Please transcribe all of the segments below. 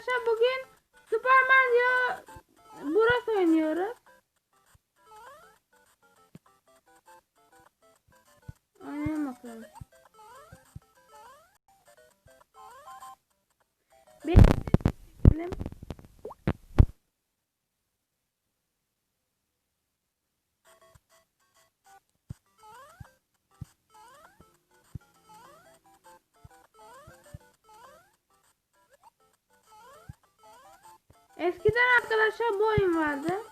arkadaşlar bugün Super Mario Bros oynuyoruz. Oynayalım bakalım. Eskiden arkadaşlar bu oyun vardı.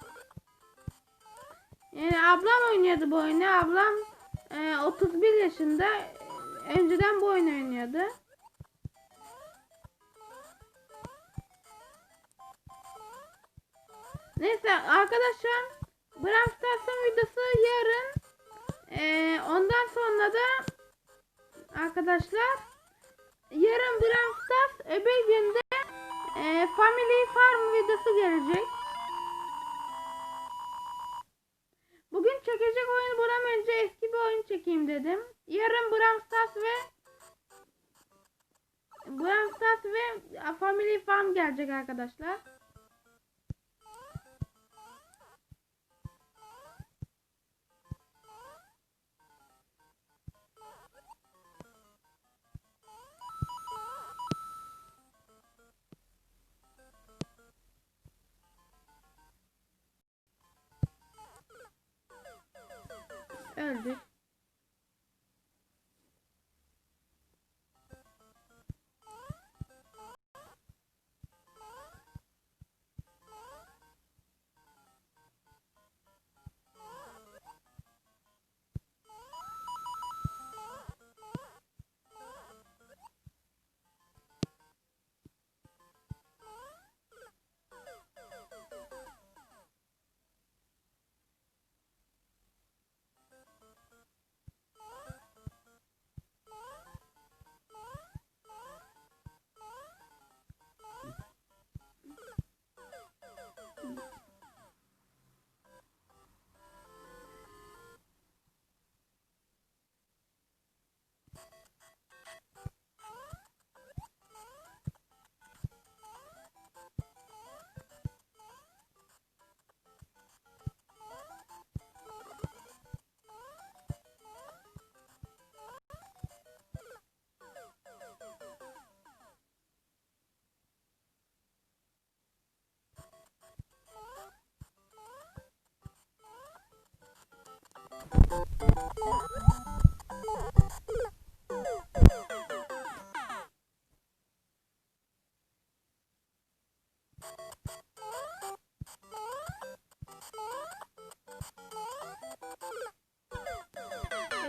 Yani ablam oynuyordu bu oyunu. Ablam e, 31 yaşında. Önceden bu oyunu oynuyordu. Neyse arkadaşlar Brawl Stars'ın videosu yarın. E, ondan sonra da arkadaşlar yarın Brawl Stars öbür günde Family Farm videosu gelecek. Bugün çekecek oyunu buram önce eski bir oyun çekeyim dedim. Yarın Brawl Stars ve Brawl Stars ve Family Farm gelecek arkadaşlar.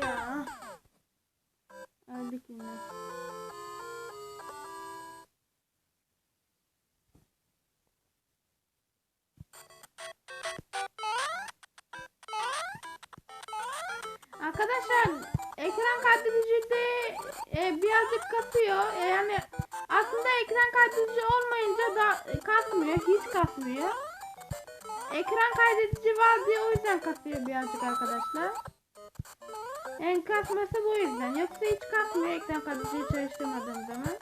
Ya. Öldük yine. Arkadaşlar ekran kaydedicide e, birazcık kasıyor. E, yani aslında ekran kaydedici olmayınca da kasmıyor. Hiç kasmıyor. Ekran kaydedici var diye o yüzden kasıyor birazcık arkadaşlar. En kasması bu yüzden. Yoksa hiç kasmıyor ekran kaydediciyi çalıştırmadığım zaman.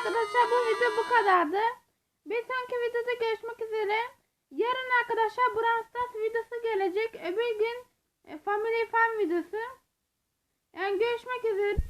Arkadaşlar bu video bu kadardı. Bir sonraki videoda görüşmek üzere. Yarın arkadaşlar Brawl Stars videosu gelecek. Öbür gün e, Family Fun videosu. Yani görüşmek üzere.